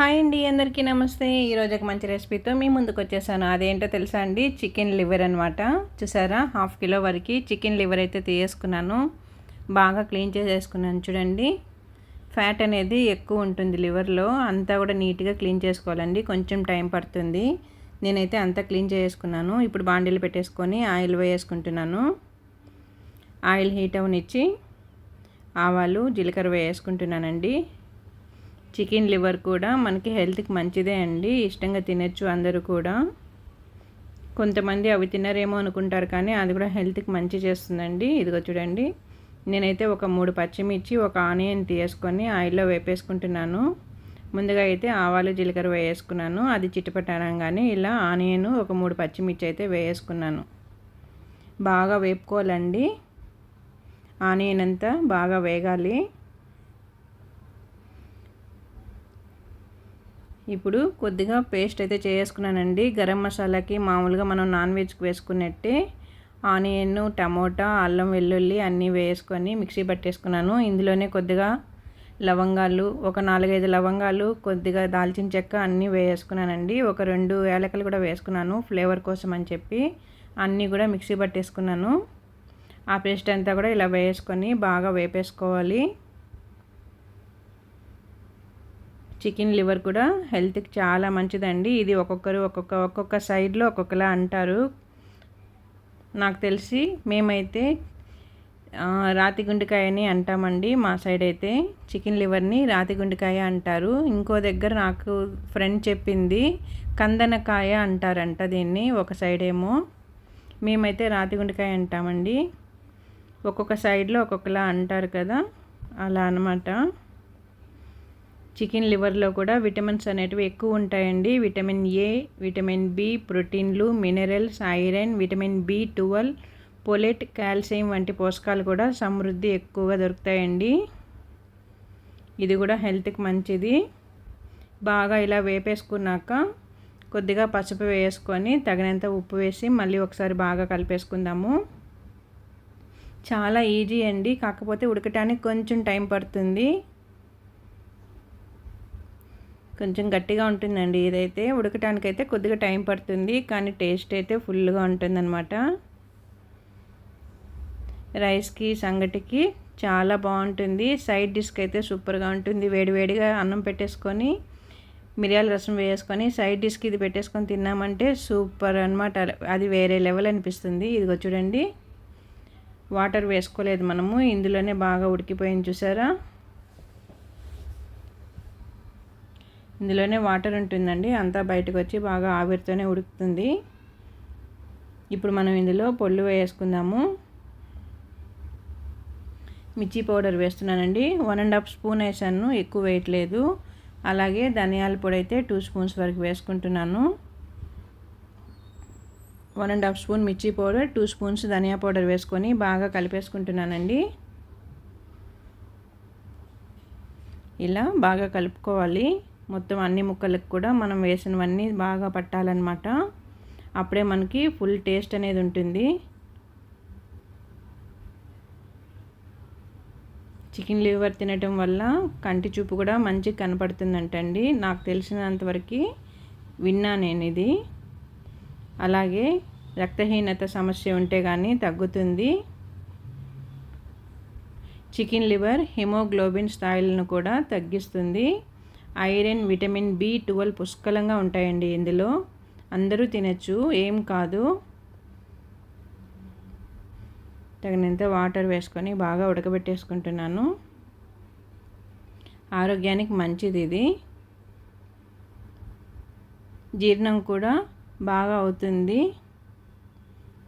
Hi అండి అందరికీ నమస్తే. ఈరోజు ఒక మంచి రెసిపీతో మీ ముందుకు వచ్చేసాను. అదేంటో తెలుసా అండి? చికెన్ లివర్ అనమాట చూసారా? హాఫ్ కిలో వరకు చికెన్ లివర్ అయితే తీసుకున్నాను బాగా క్లీన్ చేసేసుకున్నాను చూడండి. ఫ్యాట్ అనేది ఎక్కువ ఉంటుంది లివర్లో. అంతా కూడా నీట్గా క్లీన్ చేసుకోవాలండి. కొంచెం టైం పడుతుంది. నేనైతే అంతా క్లీన్ చేసుకున్నాను ఇప్పుడు బాండీలు పెట్టేసుకొని ఆయిల్ వేసుకుంటున్నాను. ఆయిల్ హీట్ అవనిచ్చి ఆవాలు జీలకర్ర వేసుకుంటున్నానండి. చికెన్ లివర్ కూడా మనకి హెల్త్కి మంచిదే అండి. ఇష్టంగా తినచ్చు అందరూ కూడా. కొంతమంది అవి తినరేమో అనుకుంటారు కానీ అది కూడా హెల్త్కి మంచి చేస్తుందండి. ఇదిగో చూడండి. నేనైతే ఒక మూడు పచ్చిమిర్చి ఒక ఆనియన్ తీసుకొని ఆయిల్లో వేపేసుకుంటున్నాను. ముందుగా అయితే ఆవాలు జీలకర్ర వేసుకున్నాను అది చిట్టుపట్టనంగానే ఇలా ఆనియన్ ఒక మూడు పచ్చిమిర్చి అయితే వేసుకున్నాను బాగా వేపుకోవాలండి. ఆనియన్ అంతా బాగా వేగాలి. ఇప్పుడు కొద్దిగా పేస్ట్ అయితే చేసుకున్నానండి. గరం మసాలాకి మామూలుగా మనం నాన్ వెజ్కి వేసుకున్నట్టే ఆనియన్ టమోటా అల్లం వెల్లుల్లి అన్నీ వేసుకొని మిక్సీ పట్టేసుకున్నాను. ఇందులోనే కొద్దిగా లవంగాలు ఒక నాలుగైదు లవంగాలు కొద్దిగా దాల్చిన చెక్క అన్నీ వేసుకున్నానండి. ఒక రెండు ఏలకలు కూడా వేసుకున్నాను ఫ్లేవర్ కోసం అని చెప్పి. అన్నీ కూడా మిక్సీ పట్టేసుకున్నాను. ఆ పేస్ట్ అంతా కూడా ఇలా వేసుకొని బాగా వేపేసుకోవాలి. చికెన్ లివర్ కూడా హెల్త్కి చాలా మంచిదండి. ఇది ఒక్కొక్కరు ఒక్కొక్క ఒక్కొక్క సైడ్లో ఒక్కొక్కలా అంటారు. నాకు తెలిసి మేమైతే రాతి గుండెకాయని అంటామండి. మా సైడ్ అయితే చికెన్ లివర్ని రాతి గుండెకాయ అంటారు. ఇంకో దగ్గర నాకు ఫ్రెండ్ చెప్పింది కందనకాయ అంటారంట దీన్ని ఒక సైడ్ ఏమో మేమైతే రాతి గుండెకాయ అంటామండి. ఒక్కొక్క సైడ్లో ఒక్కొక్కలా అంటారు కదా అలా అనమాట చికెన్ లివర్లో కూడా విటమిన్స్ అనేటివి ఎక్కువ ఉంటాయండి. విటమిన్ ఏ విటమిన్ బి ప్రోటీన్లు minerals iron vitamin B twelve folate calcium వంటి పోషకాలు కూడా సమృద్ధి ఎక్కువగా దొరుకుతాయండి. ఇది కూడా హెల్త్కి మంచిది. బాగా ఇలా వేపేసుకున్నాక కొద్దిగా పసుపు వేసుకొని తగినంత ఉప్పు వేసి మళ్ళీ ఒకసారి బాగా కలిపేసుకుందాము. చాలా ఈజీ అండి. కాకపోతే ఉడకటానికి కొంచెం టైం పడుతుంది. కొంచెం గట్టిగా ఉంటుందండి. ఇదైతే ఉడకటానికైతే కొద్దిగా టైం పడుతుంది. కానీ టేస్ట్ అయితే ఫుల్గా ఉంటుందన్నమాట. రైస్కి సంగటికి చాలా బాగుంటుంది. సైడ్ డిష్కి అయితే సూపర్గా ఉంటుంది. వేడివేడిగా అన్నం పెట్టేసుకొని మిరియాల రసం వేసుకొని సైడ్ డిష్కి ఇది పెట్టేసుకొని తిన్నామంటే సూపర్ అనమాట అది వేరే లెవెల్ అనిపిస్తుంది. ఇదిగో చూడండి. వాటర్ వేసుకోలేదు మనము. ఇందులోనే బాగా ఉడికిపోయింది చూసారా? ఇందులోనే వాటర్ ఉంటుందండి. అంతా బయటకు వచ్చి బాగా ఆవిరితోనే ఉడుకుతుంది. ఇప్పుడు మనం ఇందులో పొళ్ళు వేసుకుందాము. మిర్చి పౌడర్ వేస్తున్నానండి. వన్ అండ్ హాఫ్ స్పూన్ వేసాను ఎక్కువ వేయట్లేదు. అలాగే ధనియాల పొడి అయితే టూ స్పూన్స్ వరకు వేసుకుంటున్నాను. వన్ అండ్ హాఫ్ స్పూన్ మిర్చి పౌడర్ టూ స్పూన్స్ ధనియా పౌడర్ వేసుకొని బాగా కలిపేసుకుంటున్నానండి. ఇలా బాగా కలుపుకోవాలి. మొత్తం అన్ని ముక్కలకు కూడా మనం వేసినవన్నీ బాగా పట్టాలన్నమాట. అప్పుడే మనకి ఫుల్ టేస్ట్ అనేది ఉంటుంది. చికెన్ లివర్ తినటం వల్ల కంటి చూపు కూడా మంచిగా కనపడుతుందంటండి. నాకు తెలిసినంతవరకు విన్నా నేను ఇది. అలాగే రక్తహీనత సమస్య ఉంటే కానీ తగ్గుతుంది. చికెన్ లివర్ హిమోగ్లోబిన్ స్థాయిలను కూడా తగ్గిస్తుంది. ఐరన్ విటమిన్ బి ట్వెల్వ్ పుష్కలంగా ఉంటాయండి ఇందులో. అందరూ తినచ్చు ఏం కాదు. తగినంత వాటర్ వేసుకొని బాగా ఉడకబెట్టేసుకుంటున్నాను. ఆరోగ్యానికి మంచిది ఇది. జీర్ణం కూడా బాగా అవుతుంది.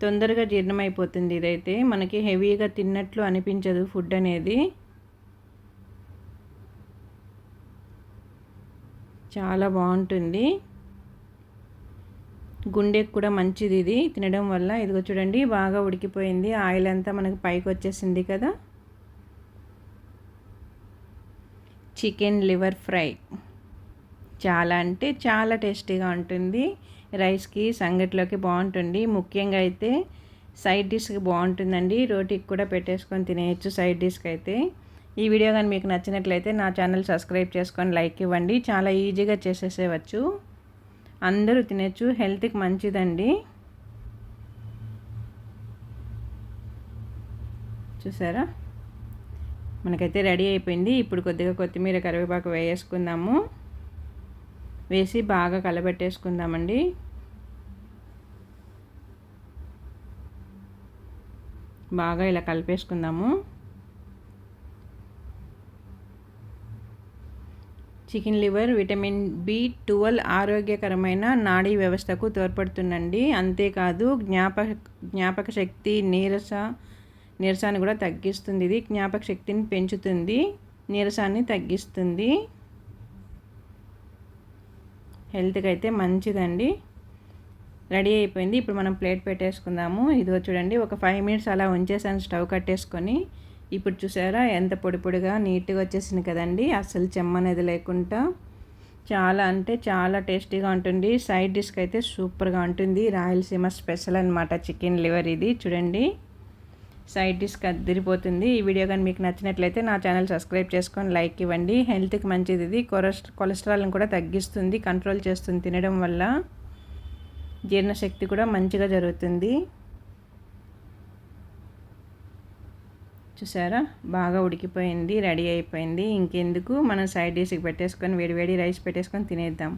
తొందరగా జీర్ణమైపోతుంది ఇదైతే. మనకి హెవీగా తిన్నట్లు అనిపించదు ఫుడ్ అనేది. చాలా బాగుంటుంది. గుండెకు కూడా మంచిది ఇది. తినడం వల్ల ఇదిగో చూడండి బాగా ఉడికిపోయింది. ఆయిల్ అంతా మనకు పైకి వచ్చేసింది కదా. Chicken liver fry. చాలా అంటే చాలా టేస్టీగా ఉంటుంది. రైస్కి సంగటిలోకి బాగుంటుంది. ముఖ్యంగా అయితే సైడ్ డిష్కి బాగుంటుందండి. రోటీకి కూడా పెట్టేసుకొని తినేయచ్చు సైడ్ డిష్కి అయితే ఈ వీడియో కానీ మీకు నచ్చినట్లయితే నా ఛానల్ సబ్స్క్రైబ్ చేసుకొని లైక్ ఇవ్వండి. చాలా ఈజీగా చేసేసేవచ్చు. అందరూ తినచ్చు. హెల్త్కి మంచిదండి. చూసారా? మనకైతే రెడీ అయిపోయింది. ఇప్పుడు కొద్దిగా కొత్తిమీర కరివేపాకు వేసుకుందాము వేసి బాగా కలబెట్టేసుకుందామండి. బాగా ఇలా కలిపేసుకుందాము. Chicken liver vitamin B twelve ఆరోగ్యకరమైన నాడీ వ్యవస్థకు తోడ్పడుతుందండి. అంతేకాదు జ్ఞాపక జ్ఞాపక శక్తి నీరస నీరసాన్ని కూడా తగ్గిస్తుంది. ఇది జ్ఞాపక శక్తిని పెంచుతుంది నీరసాన్ని తగ్గిస్తుంది. హెల్త్కి అయితే మంచిదండి. రెడీ అయిపోయింది. ఇప్పుడు మనం ప్లేట్ పెట్టేసుకుందాము. ఇదిగో చూడండి ఒక ఫైవ్ మినిట్స్ అలా ఉంచేసాను స్టవ్ కట్టేసుకొని. ఇప్పుడు చూసారా ఎంత పొడి పొడిగా నీట్గా వచ్చేసింది కదండి. అసలు చెమ్మనేది లేకుండా చాలా అంటే చాలా టేస్టీగా ఉంటుంది. సైడ్ డిష్కి అయితే సూపర్గా ఉంటుంది. రాయలసీమ స్పెషల్ అనమాట చికెన్ లివర్ ఇది. చూడండి సైడ్ డిష్కి అదిరిపోతుంది ఈ వీడియో కానీ మీకు నచ్చినట్లయితే నా ఛానల్ సబ్స్క్రైబ్ చేసుకొని లైక్ ఇవ్వండి. హెల్త్కి మంచిది ఇది. కొలెస్ట్రాల్ని కూడా తగ్గిస్తుంది కంట్రోల్ చేస్తుంది తినడం వల్ల. జీర్ణశక్తి కూడా మంచిగా జరుగుతుంది. చూసారా? బాగా ఉడికిపోయింది రెడీ అయిపోయింది. ఇంకెందుకు? మనం సైడ్ డిష్కి పెట్టేసుకొని వేడి వేడి రైస్ పెట్టేసుకొని తినేద్దాం.